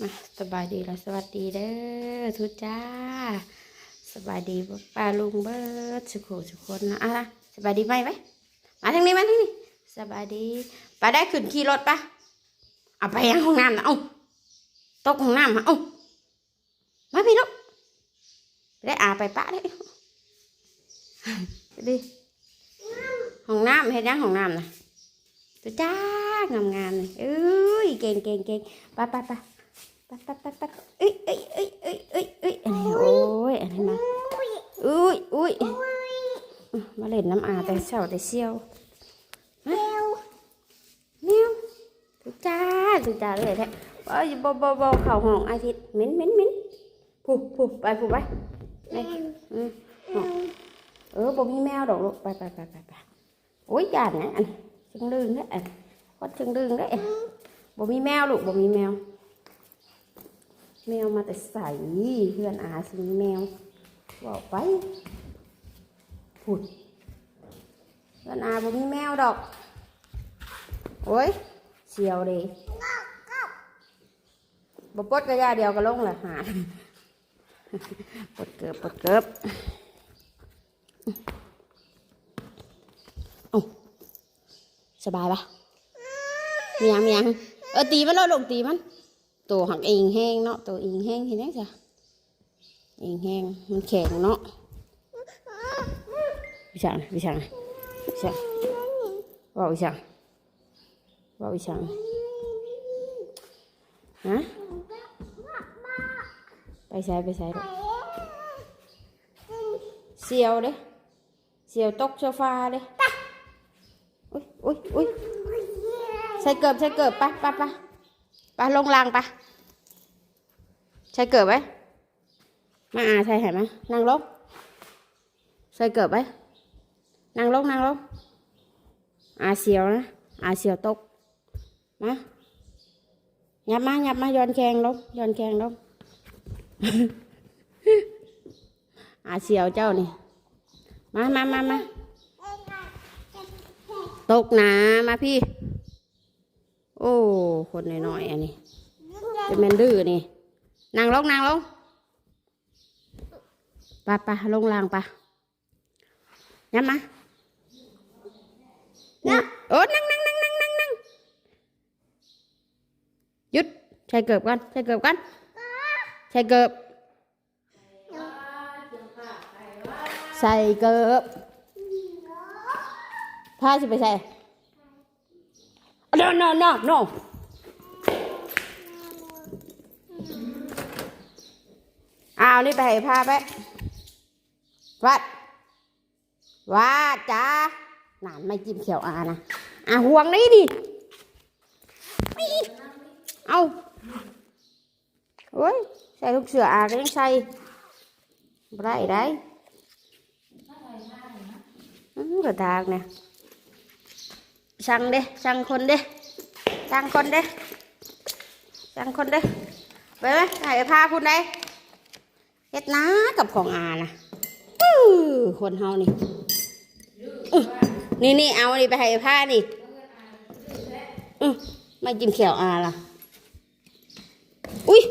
มาสบายดีแล้วสวัสดีเด้อทุกจ้า สบายดีป้าลุงเบิดสุขสุขคนนะอะสบายดีไหมไหมมาทางนี้มาทางนี้สบายดีป้าได้ขึ้นขี่รถปะเอาไปยังห้องน้ำนะเอ้าตกห้องน้ำมาเอ้ามาพี่ลูกได้อาไปป้าได้ดิห้องน้ำเห็นยังห้องน้ำนะตัวจ้างามงามๆเลยเอ้ยเก่งเก่งเก่งไปไปไป ไปไปไปไปเอ้ยเอ้ยเอ้ยเอ้ยเอ้ยเอ้ยอันนี้โอ้ยอันนี้มาอุ้ยอุ้ยมาเล่นน้ำอาแต่เช้าแต่เชี่ยวเมียวเมียวตัวจ้าตัวจ้าเลยแท้เอ้ยบ่บ่บ่เข่าห้องอาทิตย์เหม็นเหม็นเหม็นผู้ผู้ไปผู้ไปไปอืมห้องเออบ่มีแมวดอกลูกไปไปไปไปไปโอ้ยจานนะอันจึงลืงเด้ออันก็จึงลืงเด้อบ่มีแมวลูกบ่มีแมว แมวมาแต่ใส่เพื่อนอาสิมีแมวบอกไปพูดเพื่อนอาบ่มีแมวดอก โอ้ยเสียวเลยบ่ปดกระยาเดียวก็ลงแหละหาปดเกือบปดเกือบเอาสบายปะมียังมียังเออตีมันแล้วลงตีมัน ตัวหักเองแห้งเนาะตัวเองแห้งเห็นไหมจ๊ะเองแห้งมันแข็งเนาะวิชาวิชาวิชาว่าวิชาว่าวิชาฮะไปใส่ไปใส่ลูกเสียวเด้เสียวตกโซฟาเด้อุ้ยอุ้ยอุ้ยใส่เกิบใส่เกิบไปไปไป ไปลงรางไปใช่เกิดไหมมาอาใช่เห็นไหมนั่งลงใช่เกิดไหมนั่งลงนั่งลงอาเสียวนะอาเสียวตกมาหยับมาหยับมาย้อนแขงลงย้อนแขงลงอาเสียวเจ้านี่มามามามาตกหนามาพี่ โอ้ คนน้อยๆอันนี้จะแมนดื้อนี่นั่งลงนั่งลงไปไปลงล่างไปยับมานั่งโอ้นั่งนั่งนั่งนั่งนั่งนั่งหยุดใส่เกือบกันใส่เกือบกันใส่เกือบใส่เกือบพาสิไปใส่ No, no, no, no. Ao đi bày pha bé. Vắt. Vắt cha. Nản mày chim kiểu à nè. À huồng đấy đi. Ao. Ôi, xe lúc sửa à cái say. Đây đấy. Ừ, cái thằng nè. ส่ลูกเสืออาก็ยังใส่บ่ได้ได้อืมกระดากเนี่ยสั่งเด้สั่งคนเด้สั่งคนเด้สั่งคนเด้ไปไหมให้พาคุณได้เฮ็ดนากับของอานะอือคนเฮานี่นี่นี่เอานี่ไปให้ผ้านี่อื้อไม่กินเขียวอาล่ะ อุ้ย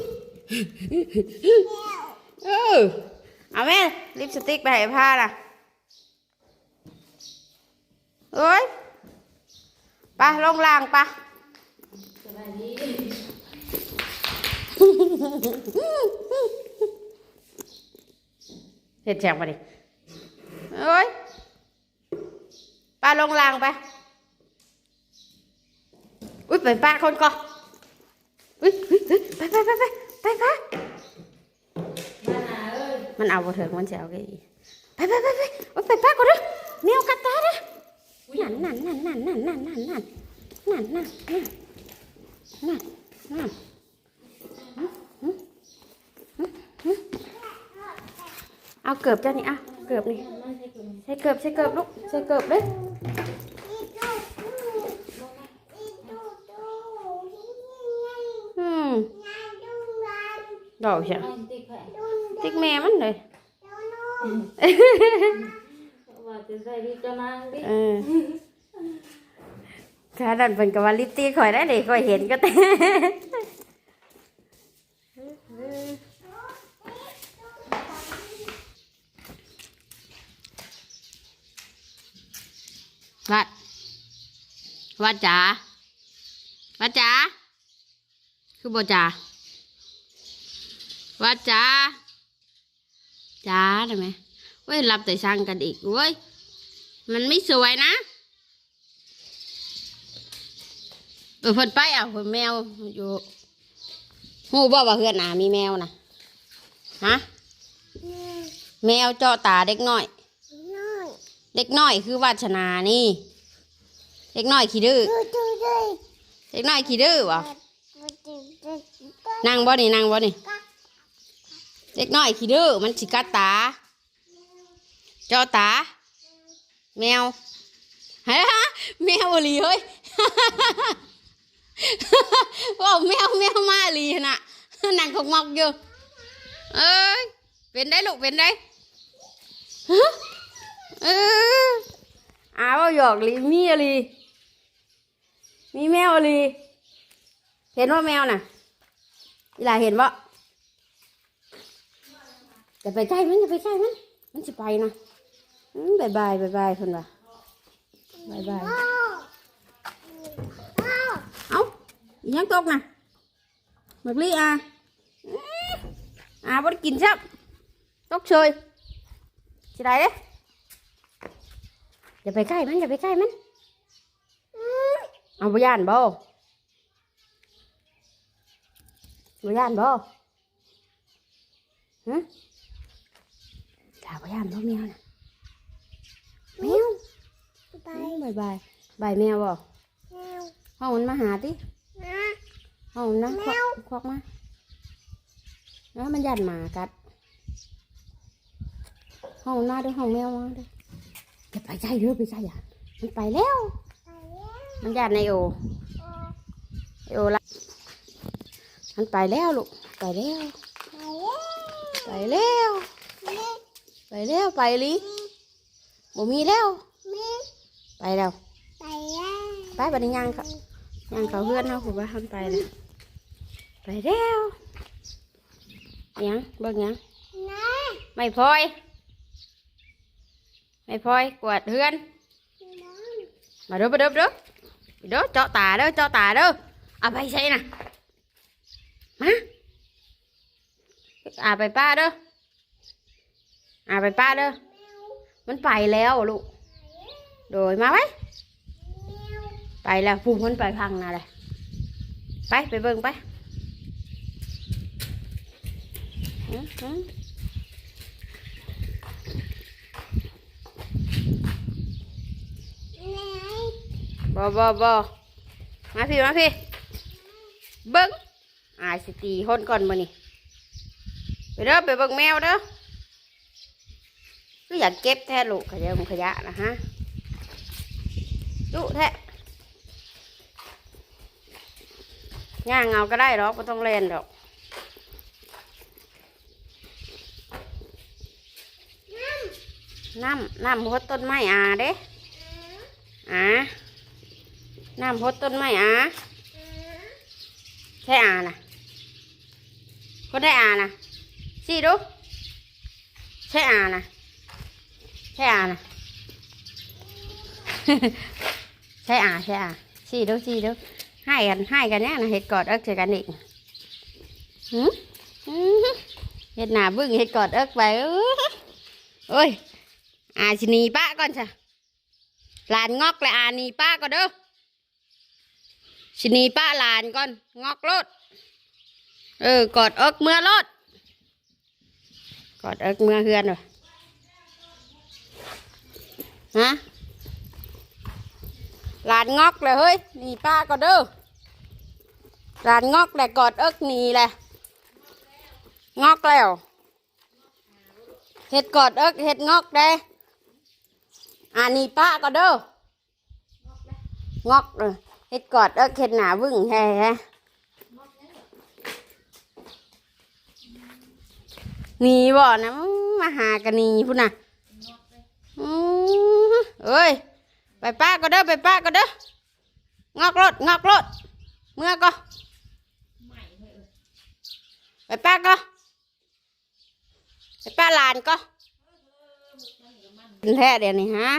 เออเอาแม่ลิปสติกไปให้ผ้าล่ะเอ้ย ไปลงล่างปะเห็ดแจกมาดิเอ้ยปลาลงล่างไป อุ้ยไปป้าคนก่อนอุ้ยอุ๊ยอุ๊ยไปไปไปไปไปไปมันเอาบ่เถิงมันจะเอาไงไปไปไปไปไปป้าก่อนเด้อแมวกัดตาเด้อ นั่นนั่นนั่นนั่นนั่นนั่นนั่นนั่นนั่นนั่นนั่นนั่นนั่นเอาเกือบเจ้านี่อะเกือบนี่ใส่เกือบใส่เกือบลูกใส่เกือบเลยอืมดอกใช่ติ๊กแม่มันเลยว่า จะใส่ที่จ้งดิเออข้าดันเป็นกว่าลิตตี้คอยได้เลยคอยเห็นก็เต่วัดวัดจ๋าวัดจ๋าคือบ่จ๋าวัดจ๋าจ๋าได้ไหมเว้ยรับแต่ช่างกันอีกเว้ย มันไม่สวยนะเออเพิ่นไปอะเพิ่นแมวอยู่หูบ่ว่าเฮือนหนามีแมวนะฮะแมวเจาะตาเด็กน้อย เด็กน้อยคือวาชนานี่ เด็กน้อยขี้ดื้อเด็กน้อยขี้ดื้อวะนั่งบ่นี่นั่งบ่นี่เด็กน้อยขี้ดื้อมันสิกัดตาเจาะตา แมวฮะแมวอลีเฮ้ยว้าวแมวแมวมาอลีน่ะนั่งขกมอกอยู่เอ้ยเป็นได้ลูกเป็นได้ฮะเอออ้าวหยอกลีมีอะไรมีแมวอะไรเห็นว่าแมวน่ะอีหลาเห็นบ่าจะไปใกล้มันจะไปใกล้มันมันจะไปนะ บายบายบายบายคนว่าบายบายเอ้าอีหยังตกน่ะหมึกลี่อะอื้ออ่าบ่ได้กินซับตกเฉยสิได้เด้อย่าไปใกล้มันอย่าไปใกล้มันเอาบ่ย่านบ่บ่ย่านบ่ฮะถามบ่ย่านบ่แมวน่ะ แมวบายบายบายแมวบ่ห้องมันมาหาติห้องมันนะควักควักมาแล้วมันย่านหมากัดห้องมันมาเด้วยห้องแมวมาเด้วยอย่าไปใกล้เด้อไปใกล้อย่ามันไปแล้ว มันย่านในโอไอโอละมันไปแล้วลูกไปแล้ว ไปแล้ว ไปแล้วไปลิ บ่มีแล้ว ไปแล้วไปบัดนี้ยังเขายังเขาเพื่อนเขาผมว่าทำไปแล้วไปแล้วยังเบิ่งยังไม่พลอย ไม่พลอยกวาดเพื่อน มาเด้อมาเด้อมาเด้อมาเด้อเจาะตาเด้อเจาะตาเด้อเอาไปใช่น่ะมาอาไปป้าเด้ออาไปป้าเด้อ มันไปแล้วลูก โดยมาไว้ ไปแล้วพุ่งมันไปพังนะเลยไปไปเบิ่งไปอื้อหือบ่บ่บ่มาพี่ มาพี่ เบิ่งอายสตีคนก่อนมานี่ ไปเด้อไปเบิ่งแมวเด้อ ก็อยากเก็บแท้ลูกขยะมันขยะนะฮะดุแท้ย่างเอาก็ได้หรอกไม่ต้องเล่นดอกน้ำน้ำพดต้นไม้อาเด้อาน้ำพดต้นไม้อาใช่อานะคนได้อานะสิดูใช่อานะ ใช่อานะใช่อาใช่อาสิดูสิดูให้กันให้กันเนี่ยนะเห็ดกอดเอิกเจอกันอีกหืมหืมเห็ดหนาบึ้งเห็ดกอดเอิกไปเอ้ยโอ้ยอาชิหนีป้าก่อนจ้ะหลานงอกเลยอาหนีป้าก่อนเด้อชิหนีป้าหลานก่อนงอกรถเออกอดเอิกเมื่อรถกอดเอิกเมื่อเฮือนวะ ฮะหลานงอกเลยเฮ้ยหนีป้าก็เด้อหลานงอกแหละกอดเอิกหนีแหละงอกแล้วเห็ดกอดเอิกเห็ดงอกได้อ่านีป้าก็เด้องอกเลยเห็ดกอดเอิกเห็ดหนาบึ้งแฮ่แฮ่หนีบ่นะมาหากันหนีพุ่นน่ะ เอ้ย ไปป้าก็เด้อ ไปป้าก็เด้อ งอกรถงอกรถเมื่อก็ ไปป้าก็ ไปป้าหลานก็เป็นแท้เดี๋ยวนี้ฮะ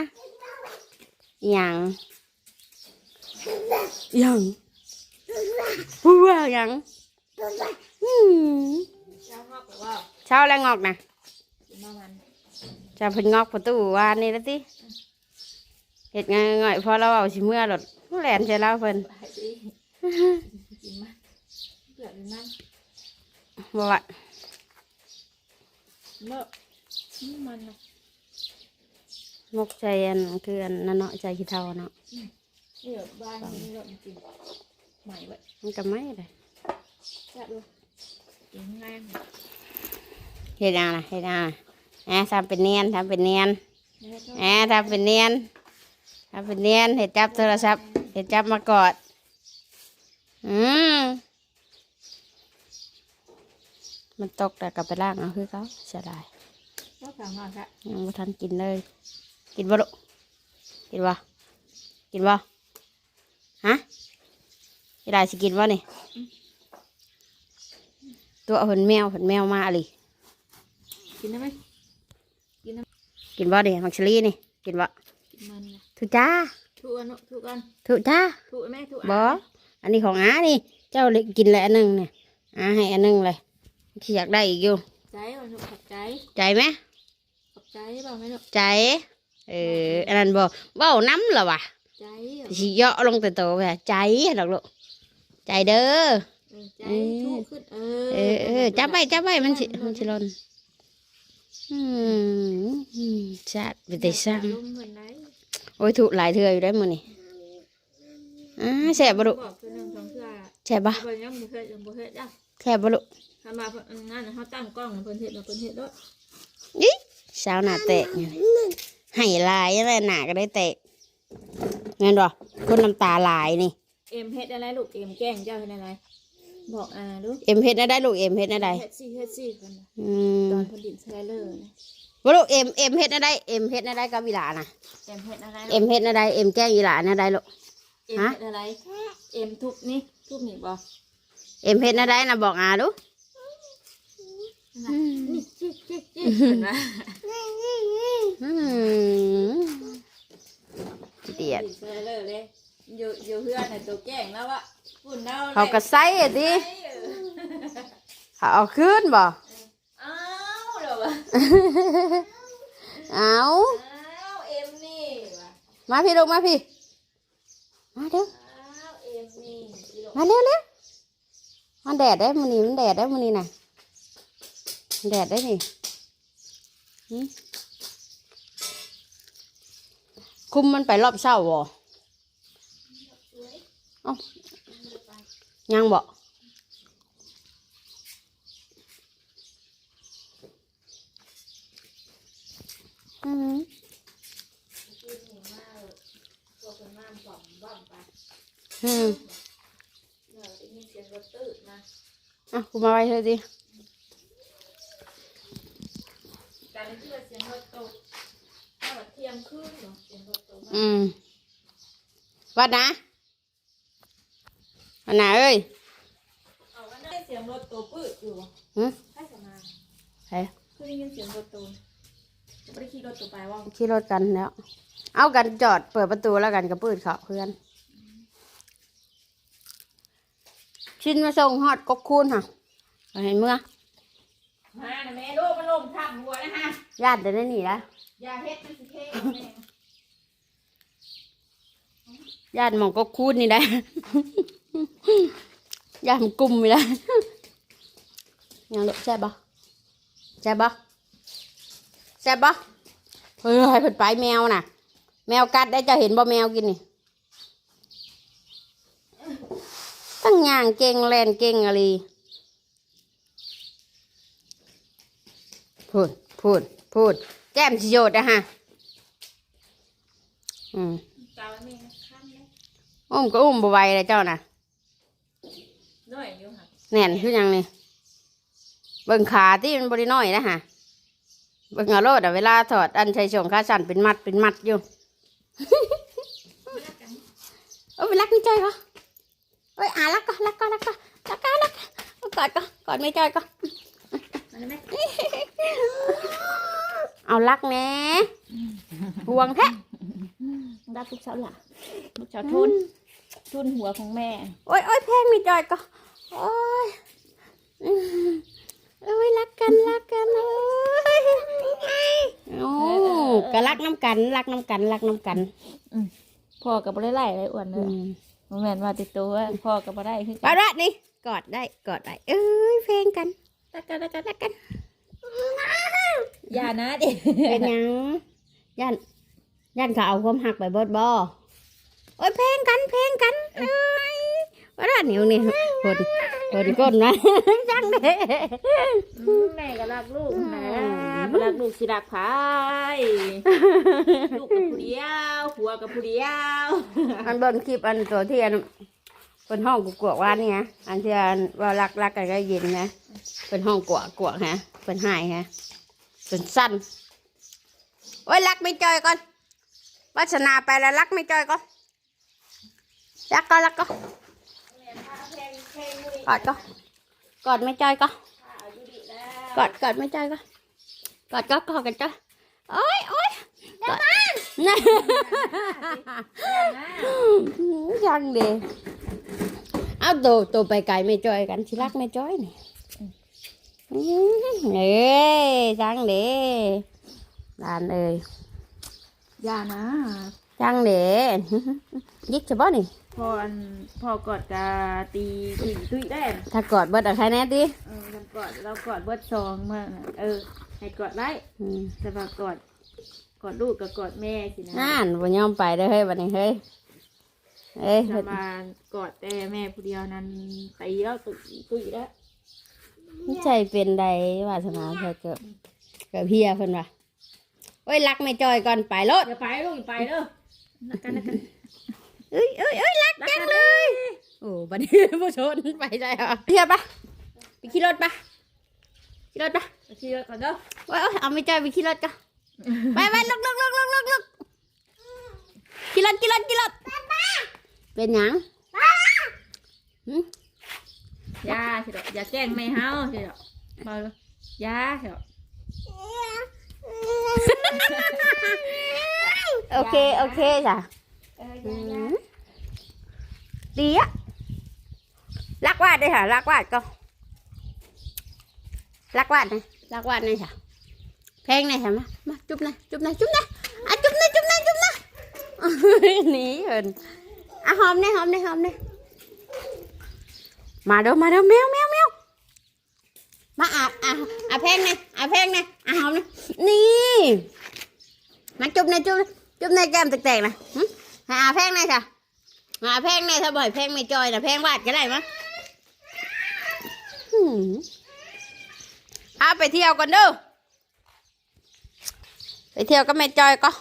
หยังหยังพูดว่าหยังอืมเช้ามาบอกว่าเช้าแล้วงอกนะกินมาวัน จะเพิ่นงอกประตูวานนี่แล้วติเฮ็ดง่ายๆพอเราเอาสิเมื่อรถแล่นใส่เราเพิ่นไปดิกินมาเผื่อเป็นมันบ่ว่าเลิกมันนะมกใจอันคืออันนั่นเนาะใจขี้เท่าเนาะเดี๋ยวบ้านนี้เลิกจริงใหม่ไว้มันก็ไม่เลยแซ่บดูกินง่ายเฮ็ดหยังน่ะเฮ็ดหยังน่ะแอะทำเป็นเนียนทำเป็นเนียนไม่ะทำเป็นเนียนทำเป็นเนียนเฮ็ดจับโทรศัพท์เฮ็ดจับมากอด อืมมันตกแต่กลับไปล่างเอาคือเขาเสียดายชอบสามารถค่ะยังไม่ทันกินเลย กินบ่ลูกกินบ่กินบ่ฮะยี่ได้สิกินบ่นี่ตัวผนแมวผนแมวมาอะไรกินได้ไหม กินบ่ดิมักชลีนี่ กินบ่กินมันนะทุจ้าทุกอันทุกอันทุจ้าทุกแม่ทุกบ่อันนี้ของอานี่ เจ้าเลยกินแล้วอันหนึงเนี่ยอาให้อันหนึงเลยที่อยากได้อีกอยู่ ใจมันขอบใจใจไหมขอบใจเปล่าไหมลูกใจ เออ อันนั้นบ่เว้าน้ำเหรอวะใจสิเยาะลงแต่โตไปใจดอกลูก ใจเด้อใจทุกขึ้นเออเออ เออจับไว้จับไว้มันสิมันสิหล่นอืมอืม จัดไปแต่สร้างลมเหมือนไหนโอ้ยถูกหลายเทื่ออยู่ได้อมื้อนี่อ่าแซ่บบ่ลูกบอกคือหนึ่งสองเทื่อแซ่บบ่บ่ยังบ่เคยยังบ่เคยจ้ะแซ่บบ่ลูกถ้ามาเพิ่นงานน่ะเขาตั้งกล้องเพิ่นเฮ็ดแล้วเพิ่นเฮ็ดด้วยอิสาวหน้าแตกนี่ให้ลายอะไรหน้าก็ได้แตกแม่นบ่คนน้ำตาหลายนี่ เอ็มเฮ็ดอะไรลูก เอ็มแกล้งเจ้าเฮ็ดอะไร บอกอ่าลูกเอ็มเฮ็ดได้ได้ลูกเอ็มเฮ็ดได้ได้เฮ็ดซี่เฮ็ดซี่เพิ่นน่ะอืมตอนเพิ่นดินแซเลอร์นะบ่ลูกเอ็มเอ็มเฮ็ดได้ได้เอ็มเฮ็ดได้ได้กับอีหลาน่ะเอ็มเฮ็ดอะไรเอ็มเฮ็ดได้ได้เอ็มแกล้งอีหลาได้ได้ลูกเอ็มฮะเฮ็ดอะไรเอ็มทุบนี่ทุบนี่บ่เอ็มเฮ็ดได้ได้นะบอกอาดูนี่จิ๊กจิ๊กจิ๊กเห็นไหมอืมเดียดดินแซเลอร์เลยอยู่อยู่เฮือนน่ะตัวแกล้งแล้วอะ ฝุ่นเน่าลยเขาก็ใส่อะดิใส่เออเขาเอาคืนบ่ อ้าวเหรอวะเอาอ้าวเอ็มนี่ว่ะมาพี่ลูกมาพี่ มาเร็ว อ้าวเอ็มนี่สิลูกมาเร็วเร็วมันแดดได้มันนี่มันแดดได้มันนี่น่ะมันแดดได้นี่หืมคุมมันไปรอบเช้าบ่เอ้า ยังบ่อืม ตัวคนน้ำบ่อมบ่อมไป อืม เดี๋ยวได้ยินเสียงรถตื้นมา อ่ะกูมาไว้เถอะดิ การเล่นที่ว่าเสียงรถตกถ้าว่าเที่ยงคืนเนาะ อืมวัดนะวัดนะเอ้ยเอาวันนั้นเสียงรถตัวปืดอยู่หืมให้สมาเฮ้ยคือได้ยินเสียงรถตัวจะไม่ได้ขี่รถตัวไปว่าขี่รถกันแล้ว เอากันจอดเปิดประตูแล้วกันกับปืดเขาเพื่อน ชินมาส่งฮอดกกคูนค่ะเอาเห็นเมื่อมานะแม่ลูกมันลมทับหัวนะฮะญาติเดินได้หนีแล้วอย่าเฮ็ดมันสิเท่แม่ญาติหมองกกคูนนี่ได้ ญาติมันกลุ่มนี่ได้ยังเด็กแซ่บปะแซ่บปะแซ่บปะเฮ้ยให้เพิ่นไปแมวน่ะ แมวกัดได้เจะเห็นบ่แมวกินนี่ตั้งย่างเก่งแลนเก่งอะไรพูดพูดพูดแก้มสิโยดนะฮะอืมตาแม่ข้ามเลยอุ้มก็อุ้มบไหวเลยเจ้าน่ะน้อยอยู่ค่ะ แน่นคือหยังนี่เบิ่งขาที่มันบริน้อยนะฮะเบิ่งเอาโลดอะเวลาถอดอันใช้ส่งขาสั่นเป็นมัดเป็นมัดอยู่เออไปรักไม่ใจก็เอ้ยอ่ารักก็รักก็รักก็รักก็รักก็กอดก็กอดไม่ใจก็มาได้ไหมเอารักแหน่ห่วงแท้มันรักลูกสาวหล่ะลูกสาวทุนทุนหัวของแม่ โอ้ยโอ้ยแพงมีจอยก็ โอ้ยอืมโอ้ยรักกันรักกันโอ้ยโอ้ก็รักน้ำกันรักน้ำกันรักน้ำกันพ่อกับบ่ได้ไล่เลยอ้วนเลอืยมบ่แม่นว่าติดตัวว่าพ่อกับบ่ได้คือปาระนี่กอดได้กอดได้เอ้ยเพลงกันรักกันรักกันรักกันอย่านะดิเป็นหยังย่านย่านเขาเอาความหักไปเบดบอโอ้ยเพลงกันเพลงกันเอ้ยปาระเห นียวนี่คนคนก้นนะจังเด้อืมแม่ก็รักลูกนะบ่รักลูกสิรักไผลูกกับผู้เดียวผัวกับผู้เดียวอันเบนคลิปอันตัวที่อันเป็นห้องกวกๆว่านี่ฮะอันที่อันว่ารักรักกันก็ยินนะเป็นห้องกวกกวกฮะเป็นหายฮะเป็นสั้นโอ้ยรักไม่จอยก่อนวาสนาไปแล้วรักไม่จอยก่อนรักก็รักก็ กอดก็กอดไม่จอยก็กอดกอดไม่จอยก็กอดก็กอดกันจ้ะโอ้ยโอ้ยกอดนะยังเดเอาตัวตัวไปไกลไม่จอยกันชิรักไม่จอยนี่อืมเอ้ยจังเดดานเอ้ยอย่านะจังเดยิกจะบ่นี่ พ่ออันพ่อกอดกาตีตุยตุยได้น่ะถ้ากอดเบิดเอาใครแน่ติเออเรากอดเรากอดเบิดซองมากเออ ให้กอดไว้อืมแต่ว่ากอด กอดลูกกับกอดแม่สินะนั่นบ่ยอมไปเด้อเฮ้ยบัดนี้เฮ้ยเอ้ยจะมากอดแต่แม่ผู้เดียวนั้นตีแล้วตุยตุยแล้วใจเป็นใดวาสนาเธอเกิดเกิดเพียเพิ่นว่าโอ้ยรักไม่จอยก่อนไปรถอย่าไปลูกอย่าไปเด้อนักกันนักกัน เอ้ยเอ้ยเอ้ยรักจังเลย โอ้บัดนี้ผู้ชนไปได้เหรอเทียบปะไปขี่รถปะขี่รถปะไปขี่รถก่อนเด้อโอ้ยโอ้ยเอาไม่ใจอยไปขี่รถกันไปไปลุกลุกลุกลุกลุกลุกขี่รถขี่รถขี่รถเป็นหยังหึอยาสิดอกอย่าแกล้งไม่เฮาสิดอกเบาเลยอยาสิดอกโอเค โอเคจ้ะเอออือยาม ดีอะรักวาดด้วยค่ะรักวาดก็รักวาดนะรักวาดนี่ค่ะเพลงไหนค่ะมามาจุ๊บหนะจุ๊บหนะจุ๊บหนะอะจุ๊บหนะจุ๊บหนะจุ๊บหนะหนีเหินอะหอมเนี่ยหอมเนี่ยหอมเนี่ยมาเด้อมาเด้อแมวแมวแมวมาอะอะอะเพลงเนี่ยอะเพลงเนี่ยอะหอมเนี่ยนี่มาจุ๊บเนี่ยจุ๊บจุ๊บในแก้มแตกๆนะหึให้อะเพลงเนี่ยค่ะ หาเพงในถ้าบ่อยเพงไม่จอยนะเพงวาดก็ได้มั้งหืมเอาไปเที่ยวกันเด้อไปเที่ยวก็ไม่จอยก็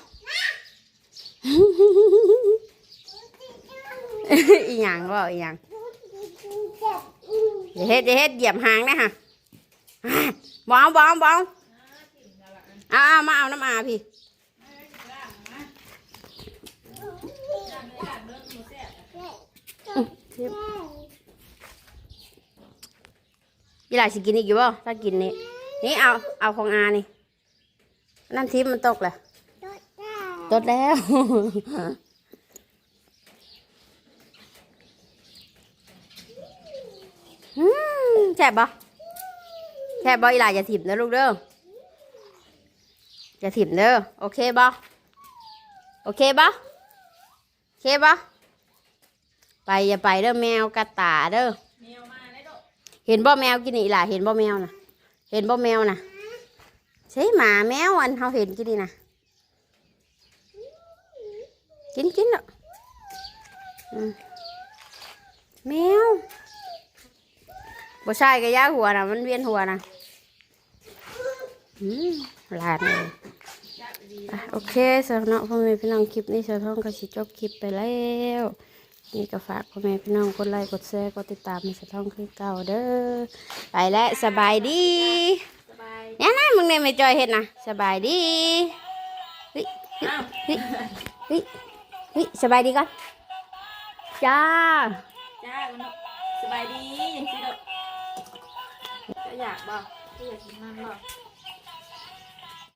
อีหยังว่าอีหยังเดี๋ยวเฮ็ดเดี๋ยวเฮ็ดเหยียบหางนะฮะบองบองบองเอาเอามาเอาน้ำอาพี่ ยี่หลาสิกินอีกอยู่บ่ถ้ากินนี่นี่เอาเอาของอานี่น้ำทิพย์มันตกแหละตดแล้วอืมแซ่บบ่แซ่บบ่อีหลาอย่าถิ่มนะลูกเด้ออย่าถิ่มเด้อโอเคบ่โอเคบ่โอเคบ่ ไปอย่าไปเด้อแมวกระตาเด้อแมวมาได้ดอกเห็นบ่แมวกินนี่ล่ะ เห็นบ่แมวน่ะเห็นบ่แมวน่ะใช่หมาแมวอันเขาเห็นกินนี่นะกินกินเนาะอืมแมวบ่ใช่ก็ยาหัวน่ะมันเวียนหัวน่ะอืมหลานเลยอะโอเคสำหรับพ่อแม่พี่น้องคลิปนี้สาวท้องก็สิจบคลิปไปแล้ว นี่ก็ฝากพ่อแม่พี่น้องกดไลค์กดแชร์กดติดตามในสะท้องคือเก่าเด้อไปแล้วสบายดีสบายเนี่ยนะมึงเนี่ยไม่จอยเห็ดนะสบายดีเฮ้ยอ้าวเฮ้ยเฮ้ยเฮ้ยสบายดีก่อนจ้าจ้าคุณนกสบายดีอย่างสิดอกจะอยากบ่จะอยากกินมันบ่